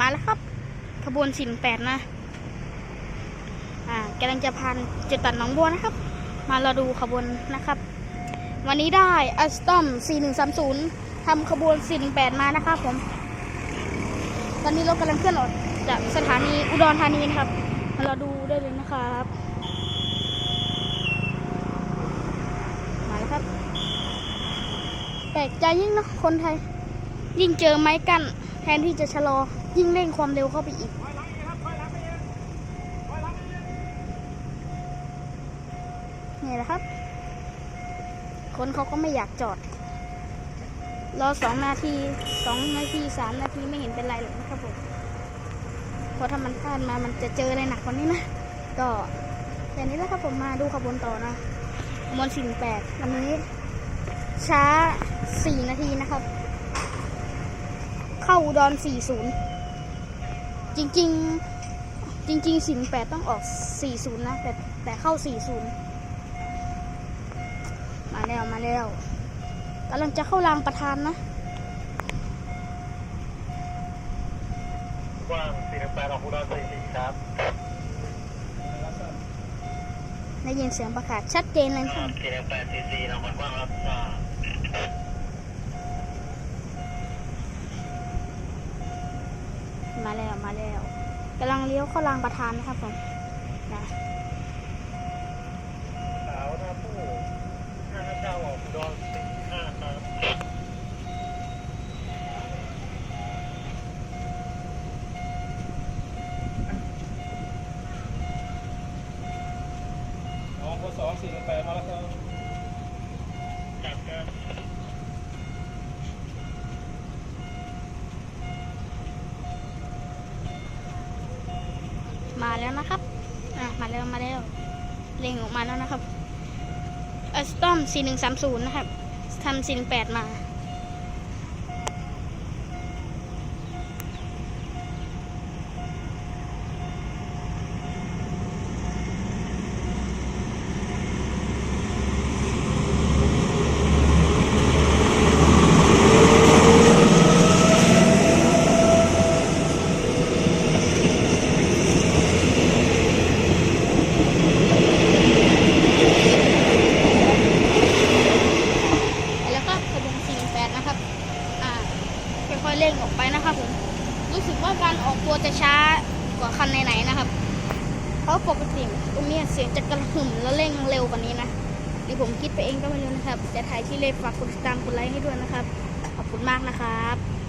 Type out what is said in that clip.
มาแล้วครับขบวนสินแปดนะ อ่ากำลังจะพันจุดตัดหนองบัวนะครับ มาเรอดูขบวนนะครับ วันนี้ได้อัสตอม4130ทำขบวน418มานะครับผม ตอนนี้เรากำลังเคลื่อนออกจากสถานีอุดรธานีนะครับ มาเรอดูได้เลยนะครับมาแล้วครับ แปลกใจยิ่งเนอะคนไทย ยิ่งเจอไม้กั้นแทนที่จะชะลอ ยิ่งเร่งความเร็วเข้าไปอีกนี่แหละครับ คนเขาก็ไม่อยากจอด รอสองนาทีสองนาทีสามนาทีไม่เห็นเป็นไรหรอกนะครับผมเพราะถ้ามันพลาดมามันจะเจออะไรหนักกว่านี้นะ ก็อย่างนี้แหละครับผมมาดูขบวนต่อนะขบวนสิ่แปดวันนี้ ช้าสี่นาทีนะครับ เข้าอุดรสี่ศูนย์ จริง ๆ จริง ๆ สิ่งแปดต้องออกสี่ศูนย์นะ แต่แต่เข้าสี่ศูนย์มาแล้วมาแล้วกำลังจะเข้ารางประธานนะกว้าง48ออกอุดร44ครับ ได้ยินเสียงประกาศชัดเจนเลยครับ48 cc นครกว้างรับทราบ มา แล้วมาแล้วกำลังเลี้ยวเข้ารางประธานนะครับผมนะสาวท่าผู้ห้าเก้าออกดอุดร45ครับน้องคนสองสี่แปดมาแล้วครับจับครับมา แล้วนะครับอะมาแล้วมาแล้วเล็งออกมาแล้วนะครับอสตอม4130นะครับทำ48มาแล้วก็ขบวน48นะครับ อ่า ค่อยๆ เร่งออกไปนะครับผมรู้สึกว่าการออกตัวจะช้ากว่าคันไหนๆนะครับ เพราะปกติตรงเนี้ยเสียงจะกระหึ่มและเร่งเร็วกว่านี้นะหรือผมคิดไปเองก็ไม่รู้นะครับ จะถ่ายที่เลยฝากกดติดตามกดไลค์ให้ด้วยนะครับ ขอบคุณมากนะครับ